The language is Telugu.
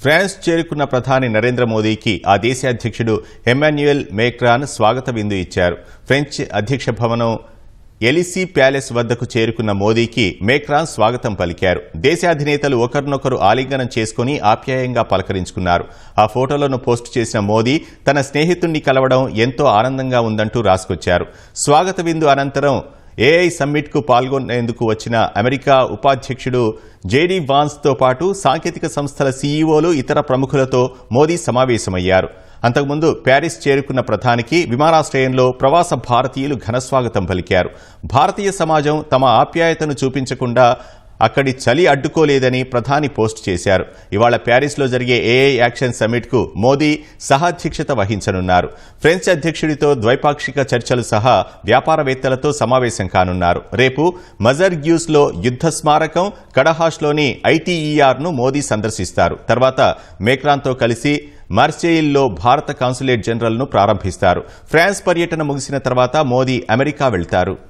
ఫ్రాన్స్ చేరుకున్న ప్రధాని నరేంద్ర మోదీకి ఆ దేశ అధ్యక్షుడు ఎమాన్యుయల్ మేక్రాన్ స్వాగత విందు ఇచ్చారు. ఫ్రెంచ్ అధ్యక్ష భవనం ఎలిసీ ప్యాలెస్ వద్దకు చేరుకున్న మోదీకి మేక్రాన్ స్వాగతం పలికారు. దేశ అధినేతలు ఒకరినొకరు ఆలింగనం చేసుకుని ఆప్యాయంగా పలకరించుకున్నారు. ఆ ఫోటోలను పోస్టు చేసిన మోదీ తన స్నేహితుణ్ణి కలవడం ఎంతో ఆనందంగా ఉందంటూ రాసుకొచ్చారు. స్వాగత విందు అనంతరం ఏఐ సమ్మిట్కు పాల్గొనేందుకు వచ్చిన అమెరికా ఉపాధ్యక్షుడు జేడీ వాన్స్తో పాటు సాంకేతిక సంస్థల సీఈఓలు ఇతర ప్రముఖులతో మోదీ సమావేశమయ్యారు. అంతకుముందు ప్యారిస్ చేరుకున్న ప్రధానికి విమానాశ్రయంలో ప్రవాస భారతీయులు ఘనస్వాగతం పలికారు. భారతీయ సమాజం తమ ఆప్యాయతను చూపించకుండా అక్కడి చలి అడ్డుకోలేదని ప్రధాని పోస్ట్ చేశారు. ఇవాళ ప్యారిస్లో జరిగే ఏఐ యాక్షన్ సమ్మిట్కు మోదీ సహాధ్యక్షత వహించనున్నారు. ఫ్రెంచ్ అధ్యక్షుడితో ద్వైపాక్షిక చర్చలు సహా వ్యాపారవేత్తలతో సమావేశం కానున్నారు. రేపు మజర్ గ్యూస్లో యుద్ధ స్మారకం కడహాష్లోని ఐటీఈఆర్ను మోదీ సందర్శిస్తారు. తర్వాత మేక్రాన్తో కలిసి మార్సేయిల్లో భారత కాన్సులేట్ జనరల్ను ప్రారంభిస్తారు. ఫ్రాన్స్ పర్యటన ముగిసిన తర్వాత మోదీ అమెరికా వెళ్తారు.